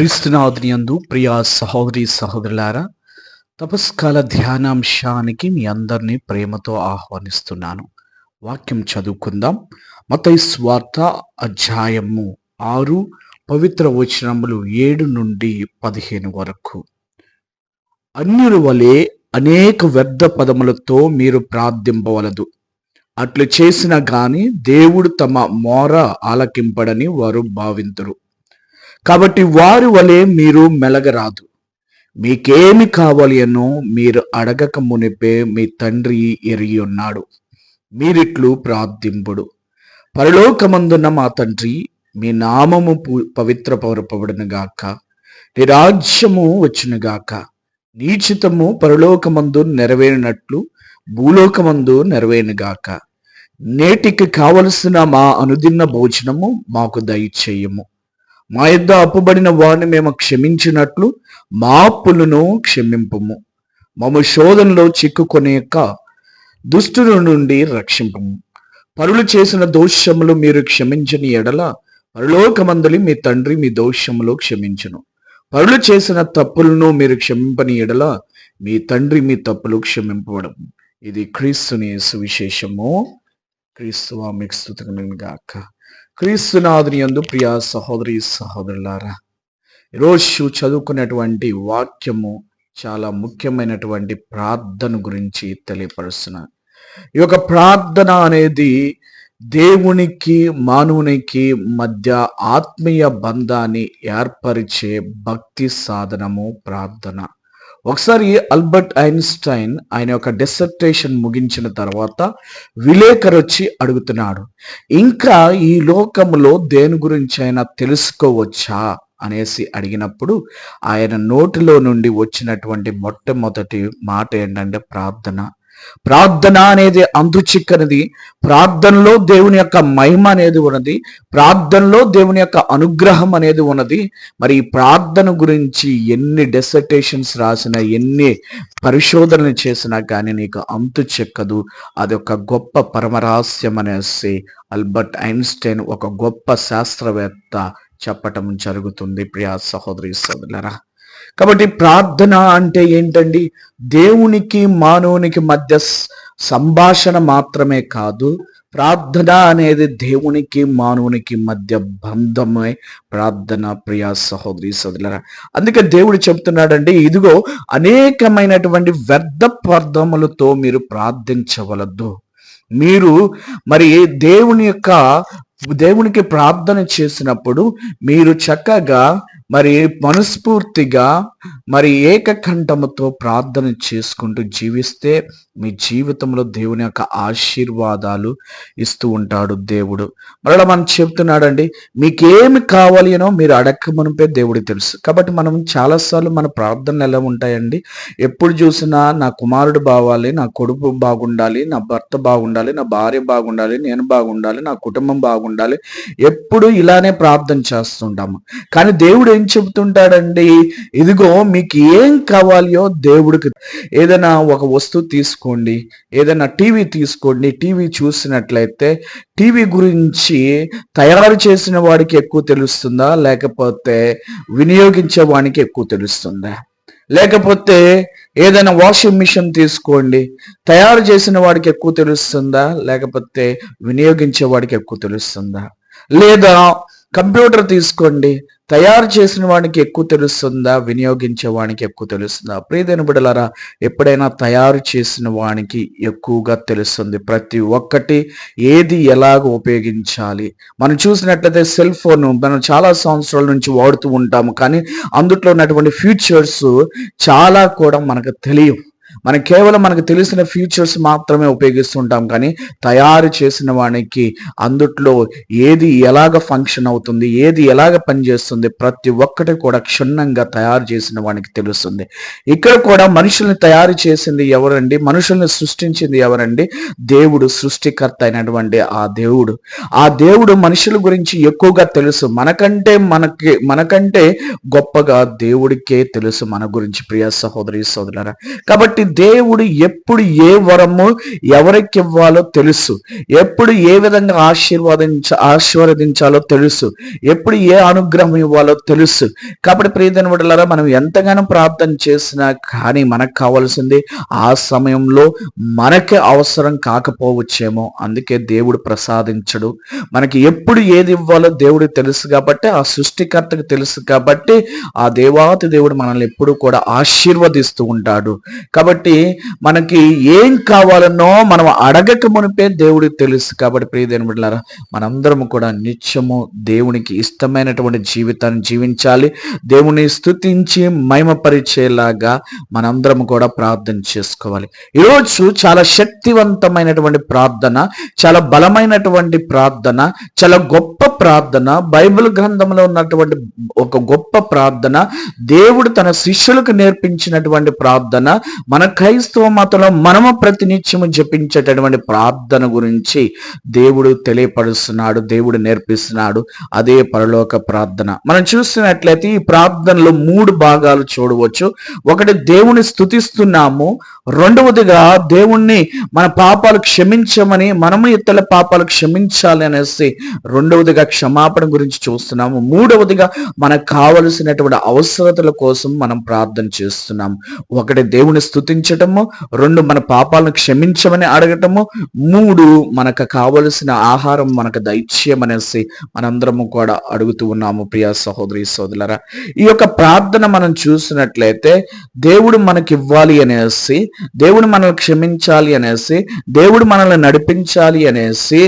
క్రీస్తునాథునియందు ప్రియా సహోదరి సహోదరులారా తపస్కాల ధ్యానాంశానికి మీ అందరినీ ప్రేమతో ఆహ్వానిస్తున్నాను. వాక్యం చదువుకుందాం. మతై స్వార్త అధ్యాయము ఆరు పవిత్ర వచనములు ఏడు నుండి పదిహేను వరకు. అన్యుల వలె అనేక వ్యర్థ పదములతో మీరు ప్రార్థింపవలదు. అట్లు చేసిన గాని దేవుడు తమ మోర ఆలకింపడని వారు భావింతురు. కాబట్టి వారి వలె మీరు మెలగరాదు. మీకేమి కావాలి అనో మీరు అడగక మునిపే మీ తండ్రి ఎరిగి ఉన్నాడు మీరిట్లు ప్రార్థింపుడు. పరలోకమందున్న మా తండ్రి మీ నామము పవిత్ర పవిత్రపరపబడును గాక నీ రాజ్యము వచ్చును గాక నీ చిత్తము పరలోకమందు నెరవేరినట్లు భూలోకమందు నెరవేరినగాక నేటికి కావలసిన మా అనుదిన్న భోజనము మాకు దయచేయము. మా యొద్ద అప్పుబడిన వారిని మేము క్షమించినట్లు మా అప్పులను క్షమింపము. మమ్మ శోధనలో చిక్కుకొనేక దుష్టుల నుండి రక్షింపము. పరులు చేసిన దోషములు మీరు క్షమించని ఎడల పరలోకమందలి మీ తండ్రి మీ దోషములు క్షమించును. పరులు చేసిన తప్పులను మీరు క్షమింపని ఎడల మీ తండ్రి మీ తప్పులు క్షమింపడం ఇది క్రీస్తుని సువిశేషము. క్రీస్తు మీకు స్థుతులను గాక. క్రీస్తునాథుని యందు ప్రియ సహోదరి సహోదరులారా ఈరోజు చదువుకున్నటువంటి వాక్యము చాలా ముఖ్యమైనటువంటి ప్రార్థన గురించి తెలియపరుస్తున్నాను ఈ యొక్క ప్రార్థన అనేది దేవునికి మానవునికి మధ్య ఆత్మీయ బంధాన్ని ఏర్పరిచే భక్తి సాధనము ప్రార్థన. ఒకసారి అల్బర్ట్ ఐన్స్టైన్ ఆయన యొక్క డిసర్టేషన్ ముగించిన తర్వాత విలేకరు వచ్చి అడుగుతున్నాడు ఇంకా ఈ లోకంలో దేని గురించి అయినా తెలుసుకోవచ్చా? అనేసి అడిగినప్పుడు ఆయన నోటిలో నుండి వచ్చినటువంటి మొట్టమొదటి మాట ఏంటంటే ప్రార్థన. ప్రార్థన అనేది చిక్కనిది ప్రార్థనలో దేవుని యొక్క మహిమ అనేది ఉన్నది. ప్రార్థనలో దేవుని యొక్క అనుగ్రహం అనేది ఉన్నది. మరి ఈ ప్రార్థన గురించి ఎన్ని డెసర్టేషన్స్ రాసినా ఎన్ని పరిశోధనలు చేసినా కానీ నీకు అంతు చెక్కదు. అది ఒక గొప్ప పరమరహస్యం అనేసి అల్బర్ట్ ఐన్స్టైన్ ఒక గొప్ప శాస్త్రవేత్త చెప్పటం జరుగుతుంది. ప్రియా సహోదరి సోదరులరా కాబట్టి ప్రార్థన అంటే ఏంటండి? దేవునికి మానవునికి మధ్య సంభాషణ మాత్రమే కాదు ప్రార్థన అనేది దేవునికి మానవునికి మధ్య బంధమే. ప్రార్థన ప్రియా సహోదరి సోదరులరా అందుకే దేవుడు చెప్తున్నాడండి ఇదిగో అనేకమైనటువంటి వ్యర్థ పర్థములతో మీరు ప్రార్థించవలద్దు మీరు మరి దేవుని యొక్క దేవునికి ప్రార్థన చేసినప్పుడు మీరు చక్కగా మరి మనస్ఫూర్తిగా మరి ఏకకంఠముతో ప్రార్థన చేసుకుంటూ జీవిస్తే మీ జీవితంలో దేవుని యొక్క ఆశీర్వాదాలు ఇస్తూ ఉంటాడు దేవుడు. మరలా మనం చెప్తున్నాడండి మీకేమి కావాలి అనో మీరు అడక్కమనిపే దేవుడికి తెలుసు. కాబట్టి మనం చాలాసార్లు మన ప్రార్థనలు ఎలా ఉంటాయండి ఎప్పుడు చూసినా నా కుమారుడు బావాలి నా కొడుకు బాగుండాలి నా భర్త బాగుండాలి నా భార్య బాగుండాలి నేను బాగుండాలి నా కుటుంబం బాగుండాలి ఎప్పుడు ఇలానే ప్రార్థన చేస్తుంటాము. కానీ దేవుడు ఏం చెబుతుంటాడండి? ఇదిగో మీకు ఏం కావాలో దేవుడికి ఏదైనా ఒక వస్తువు తీసుకోండి. ఏదైనా టీవీ తీసుకోండి. టీవీ చూసినట్లయితే టీవీ గురించి తయారు చేసిన వాడికి ఎక్కువ తెలుస్తుందా? లేకపోతే వినియోగించే వానికి ఎక్కువ తెలుస్తుందా? లేకపోతే ఏదైనా వాషింగ్ మిషన్ తీసుకోండి. తయారు చేసిన వాడికి ఎక్కువ తెలుస్తుందా? లేకపోతే వినియోగించే వాడికి ఎక్కువ తెలుస్తుందా? లేదా కంప్యూటర్ తీసుకోండి. తయారు చేసిన వాడికి ఎక్కువ తెలుస్తుందా? వినియోగించే వానికి ఎక్కువ తెలుస్తుందా? ప్రియదైన బిడలారా ఎప్పుడైనా తయారు చేసిన వానికి ఎక్కువగా తెలుస్తుంది. ప్రతి ఒక్కటి ఏది ఎలాగ ఉపయోగించాలి? మనం చూసినట్లయితే సెల్ ఫోన్ మనం చాలా సంవత్సరాల నుంచి వాడుతూ ఉంటాము. కానీ అందుట్లో ఉన్నటువంటి ఫీచర్స్ చాలా కూడా మనకు తెలియవు. మనం కేవలం మనకు తెలిసిన ఫీచర్స్ మాత్రమే ఉపయోగిస్తుంటాం కానీ తయారు చేసిన వానికి అందుట్లో ఏది ఎలాగ ఫంక్షన్ అవుతుంది ఏది ఎలాగ పనిచేస్తుంది ప్రతి ఒక్కటి కూడా క్షుణ్ణంగా తయారు చేసిన వానికి తెలుస్తుంది. ఇక్కడ కూడా మనుషుల్ని తయారు చేసింది ఎవరండి? మనుషుల్ని సృష్టించింది ఎవరండి? దేవుడు సృష్టికర్త అయినటువంటి ఆ దేవుడు. ఆ దేవుడు మనుషుల గురించి ఎక్కువగా తెలుసు. మనకంటే మనకి మనకంటే గొప్పగా దేవుడికే తెలుసు మన గురించి ప్రియ సహోదరి సోదరులరా. కాబట్టి దేవుడు ఎప్పుడు ఏ వరము ఎవరికి ఇవ్వాలో తెలుసు. ఎప్పుడు ఏ విధంగా ఆశీర్వాదించ ఆశీర్వదించాలో తెలుసు. ఎప్పుడు ఏ అనుగ్రహం ఇవ్వాలో తెలుసు. కాబట్టి ప్రియమైన బిడ్డలారా మనం ఎంతగానో ప్రార్థన చేసినా కానీ మనకు కావాల్సింది ఆ సమయంలో మనకి అవసరం కాకపోవచ్చేమో. అందుకే దేవుడు ప్రసాదించడు. మనకి ఎప్పుడు ఏది ఇవ్వాలో దేవుడు తెలుసు కాబట్టి ఆ సృష్టికర్తకు తెలుసు కాబట్టి ఆ దేవాతి దేవుడు మనల్ని ఎప్పుడు కూడా ఆశీర్వదిస్తూ ఉంటాడు. కాబట్టి మనకి ఏం కావాలనో మనం అడగక మునిపే దేవుడికి తెలుసు కాబట్టి ప్రియదేని బిడ్డారా మనందరం కూడా నిత్యము దేవునికి ఇష్టమైనటువంటి జీవితాన్ని జీవించాలి. దేవుని స్థుతించి మహిమపరిచేలాగా మనందరం కూడా ప్రార్థన చేసుకోవాలి. ఈరోజు చాలా శక్తివంతమైనటువంటి ప్రార్థన చాలా బలమైనటువంటి ప్రార్థన చాలా గొప్ప ప్రార్థన బైబిల్ గ్రంథంలో ఉన్నటువంటి ఒక గొప్ప ప్రార్థన దేవుడు తన శిష్యులకు నేర్పించినటువంటి ప్రార్థన మన క్రైస్తవ మతంలో మనము ప్రతినిత్యము జపించేటటువంటి ప్రార్థన గురించి దేవుడు తెలియపరుస్తున్నాడు దేవుడు నేర్పిస్తున్నాడు. అదే పరలోక ప్రార్థన. మనం చూస్తున్నట్లయితే ఈ ప్రార్థనలో మూడు భాగాలు చూడవచ్చు. ఒకటి దేవుని స్థుతిస్తున్నాము. రెండవదిగా దేవుణ్ణి మన పాపాలు క్షమించమని మనము ఇతరుల పాపాలు క్షమించాలి అనేసి రెండవదిగా క్షమాపణ గురించి చూస్తున్నాము. మూడవదిగా మనకు కావలసినటువంటి అవసరతల కోసం మనం ప్రార్థన చేస్తున్నాము. ఒకటి దేవుని స్థుతి స్తుతించటము రెండు మన పాపాలను క్షమించమని అడగటము మూడు మనకు కావలసిన ఆహారం మనకు దైత్యమనేసి మనందరము కూడా అడుగుతూ ఉన్నాము ప్రియా సహోదరి సోదరులరా. ఈ యొక్క ప్రార్థన మనం చూసినట్లయితే దేవుడు మనకి ఇవ్వాలి అనేసి దేవుడు మనల్ని క్షమించాలి అనేసి దేవుడు మనల్ని నడిపించాలి అనేసి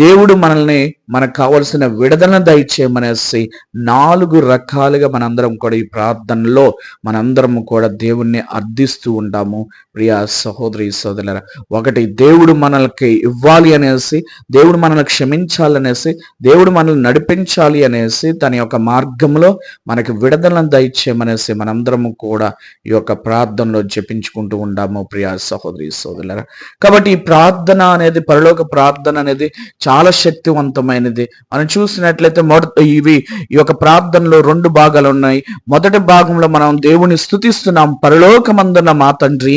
దేవుడు మనల్ని మనకు కావలసిన విడుదలను దయచేయమనేసి నాలుగు రకాలుగా మనందరం కూడా ఈ ప్రార్థనలో మనందరం కూడా దేవుణ్ణి అర్థిస్తూ ఉంటాము. ప్రియ సహోదరి సోదరులరా ఒకటి దేవుడు మనల్కి ఇవ్వాలి అనేసి దేవుడు మనల్ని క్షమించాలనేసి దేవుడు మనల్ని నడిపించాలి అనేసి తన యొక్క మార్గంలో మనకి విడుదలను దయచేయమనేసి మనందరము కూడా ఈ యొక్క ప్రార్థనలో జపించుకుంటూ ఉంటాము ప్రియ సహోదరి సోదరులరా. కాబట్టి ఈ ప్రార్థన అనేది పరలోక ప్రార్థన అనేది చాలా శక్తివంతమైనది. మనం చూసినట్లయితే మొదట ఇవి ఈ యొక్క ప్రార్థనలో రెండు భాగాలు ఉన్నాయి. మొదటి భాగంలో మనం దేవుని స్థుతిస్తున్నాం పరలోకమందున్న మా తండ్రి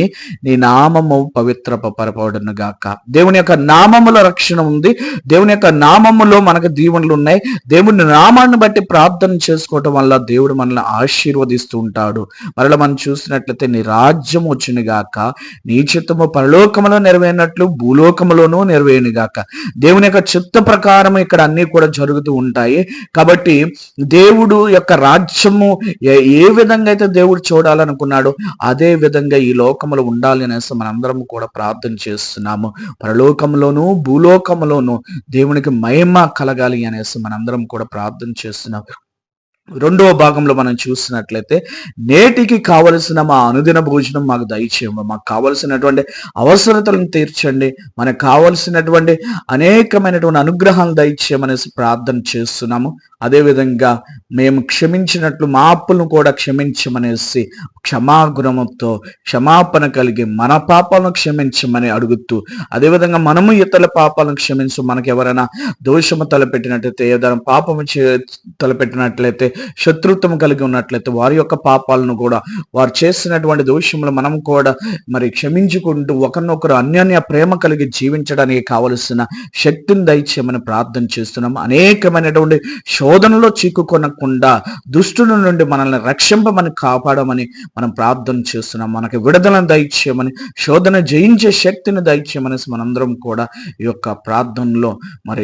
నీ నామము పవిత్ర పరపడును గాక. దేవుని యొక్క నామములో రక్షణ ఉంది. దేవుని యొక్క నామములో మనకు దీవెనలు ఉన్నాయి. దేవుని నామాన్ని బట్టి ప్రార్థన చేసుకోవటం వల్ల దేవుడు మనల్ని ఆశీర్వదిస్తూ ఉంటాడు. మరలా మనం చూసినట్లయితే నీ రాజ్యం వచ్చిన గాక. నీ చిత్తము పరలోకములో నెరవేరినట్లు భూలోకములోనూ నెరవేరును గాక. దేవుని యొక్క చిత్త ప్రకారం ఇక్కడ అన్ని కూడా జరుగుతూ ఉంటాయి. కాబట్టి దేవుడు యొక్క రాజ్యము ఏ- విధంగా అయితే దేవుడు చూడాలనుకున్నాడో అదే విధంగా ఈ పరలోకములు ఉండాలి అనేసి మనందరం కూడా ప్రార్థన చేస్తున్నాము. పరలోకంలోను భూలోకములోను దేవునికి మహిమ కలగాలి అనేసి మనందరం కూడా ప్రార్థన చేస్తున్నాం. రెండవ భాగంలో మనం చూసినట్లయితే నేటికి కావలసిన మా అనుదిన భోజనం మాకు దయచేయము. మాకు కావలసినటువంటి అవసరతలను తీర్చండి. మనకు కావలసినటువంటి అనేకమైనటువంటి అనుగ్రహాలు దయచేయమనేసి ప్రార్థన చేస్తున్నాము. అదేవిధంగా మేము క్షమించినట్లు మా అప్పులను కూడా క్షమించమనేసి క్షమాగుణముతో క్షమాపణ కలిగి మన పాపాలను క్షమించమని అడుగుతూ అదేవిధంగా మనము ఇతరుల పాపాలను క్షమించు మనకు ఎవరైనా దోషము తలపెట్టినట్లయితే ఏదైనా పాపము చే- తలపెట్టినట్లయితే శత్రుత్వం కలిగి ఉన్నట్లయితే వారి యొక్క పాపాలను కూడా వారు చేసినటువంటి దోషములు మనం కూడా మరి క్షమించుకుంటూ ఒకరినొకరు అన్యోన్య ప్రేమ కలిగి జీవించడానికి కావలసిన శక్తిని దయచేయమని ప్రార్థన చేస్తున్నాం. అనేకమైనటువంటి శోధనలో చిక్కుకొనకుండా దుష్టుల నుండి మనల్ని రక్షింపమని కాపాడమని మనం ప్రార్థన చేస్తున్నాం. మనకి విడుదలను దయచేయమని శోధన జయించే శక్తిని దయచేయమని మనందరం కూడా ఈ యొక్క ప్రార్థనలో మరి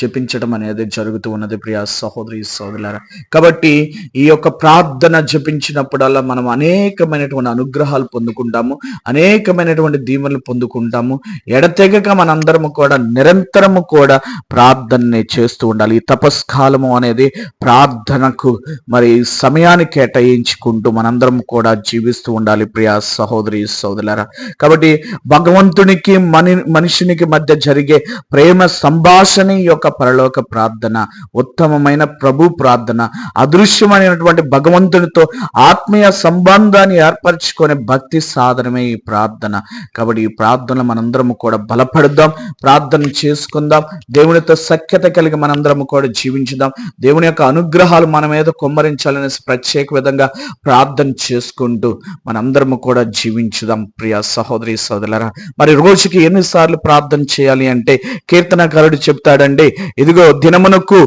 జపించడం అనేది జరుగుతూ ఉన్నది. ప్రియ సహోదరి సోదరులారా కాబట్టి ఈ యొక్క ప్రార్థన జపించినప్పుడల్లా మనం అనేకమైనటువంటి అనుగ్రహాలు పొందుకుంటాము అనేకమైనటువంటి దీవెనలు పొందుకుంటాము. ఎడతెగక మనందరము కూడా నిరంతరము కూడా ప్రార్థనని చేస్తూ ఉండాలి. ఈ తపస్కాలము అనేది ప్రార్థన ప్రార్థనకు మరి సమయాన్ని కేటాయించుకుంటూ మనందరం కూడా జీవిస్తూ ఉండాలి ప్రియ సహోదరి సోదరులారా. కాబట్టి భగవంతునికి మని మనిషినికి మధ్య జరిగే ప్రేమ సంభాషణ యొక్క పరలోక ప్రార్థన ఉత్తమమైన ప్రభు ప్రార్థన అదృశ్యమైనటువంటి భగవంతునితో ఆత్మీయ సంబంధాన్ని ఏర్పరచుకునే భక్తి సాధనమే ఈ ప్రార్థన. కాబట్టి ఈ ప్రార్థన మనందరము కూడా బలపడదాం ప్రార్థన చేసుకుందాం దేవునితో సఖ్యత కలిగి మనందరము కూడా జీవించుదాం దేవుని యొక్క అనుగ్రహం అనుగ్రహాలు మన మీద కుమ్మరించాలనేసి ప్రత్యేక విధంగా ప్రార్థన చేసుకుంటూ మనందరము కూడా జీవించుదాం ప్రియ సహోదరి సోదరులరా. మరి రోజుకి ఎన్నిసార్లు ప్రార్థన చేయాలి అంటే కీర్తనకారుడు చెప్తాడండి ఇదిగో దినమునకు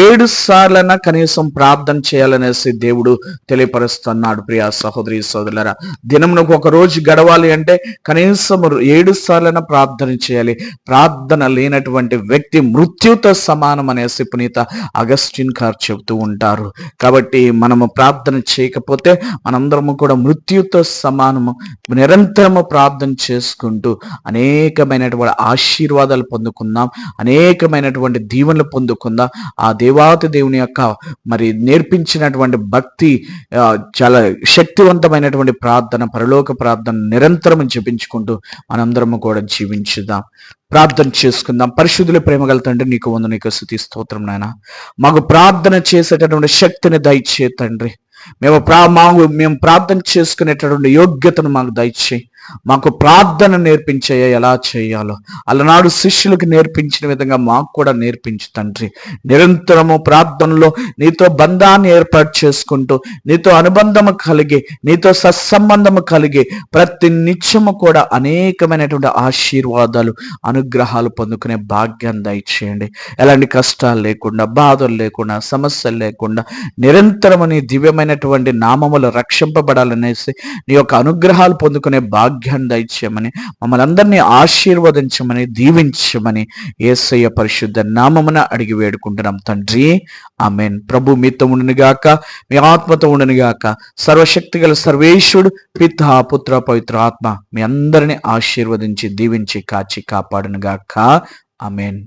ఏడు సార్లన కనీసం ప్రార్థన చేయాలనేసి దేవుడు తెలియపరుస్తున్నాడు ప్రియ సహోదరి సోదరులరా. దినమునకు ఒక రోజు గడవాలి అంటే కనీసం ఏడు సార్లన ప్రార్థన చేయాలి. ప్రార్థన లేనటువంటి వ్యక్తి మృత్యుతో సమానం అనేసి పునీత అగస్టిన్ కార్ చెబుతూ ఉంటారు. కాబట్టి మనము ప్రార్థన చేయకపోతే మనందరము కూడా మృత్యుతో సమానము నిరంతరము ప్రార్థన చేసుకుంటూ అనేకమైనటువంటి ఆశీర్వాదాలు పొందుకుందాం అనేకమైనటువంటి దీవెనలు పొందుకుందాం. ఆ దేవాతి దేవుని యొక్క మరి నేర్పించినటువంటి భక్తి చాలా శక్తివంతమైనటువంటి ప్రార్థన పరలోక ప్రార్థన నిరంతరం జపించుకుంటూ మనందరము కూడా జీవించుదాం. ప్రార్థన చేసుకుందాం. పరిశుద్ధుల ప్రేమగల తండ్రి నీకు వంద నీకు స్థుతి స్తోత్రం నాయన. మాకు ప్రార్థన చేసేటటువంటి శక్తిని దయచే తండ్రి. మేము ప్రా మాకు మేము ప్రార్థన చేసుకునేటటువంటి యోగ్యతను మాకు దయచేయి. మాకు ప్రార్థన నేర్పించయ్యా ఎలా చేయాలో. అలనాడు శిష్యులకు నేర్పించిన విధంగా మాకు కూడా నేర్పించు తండ్రి. నిరంతరము ప్రార్థనలో నీతో బంధాన్ని ఏర్పాటు చేసుకుంటూ నీతో అనుబంధము కలిగి నీతో సత్సంబంధము కలిగి ప్రతి నిత్యము కూడా అనేకమైనటువంటి ఆశీర్వాదాలు అనుగ్రహాలు పొందుకునే భాగ్యం దయచేయండి. ఎలాంటి కష్టాలు లేకుండా బాధలు లేకుండా సమస్యలు లేకుండా నిరంతరము నీ దివ్యమైనటువంటి నామములు రక్షింపబడాలనేసి నీ యొక్క అనుగ్రహాలు పొందుకునే భాగ్యాన్ని దయచేయమని మమ్మల్ని అందరినీ ఆశీర్వదించమని దీవించమని ఏసయ్య పరిశుద్ధ నామమున అడిగి వేడుకుంటున్నాం తండ్రి. ఆమెన్. ప్రభు మీతో ఉండునుగాక మీ ఆత్మతో ఉండునుగాక సర్వశక్తి గల సర్వేశ్వరుడు పిత పుత్ర పవిత్ర ఆత్మ మీ అందరినీ ఆశీర్వదించి దీవించి కాచి కాపాడునుగాక ఆమెన్.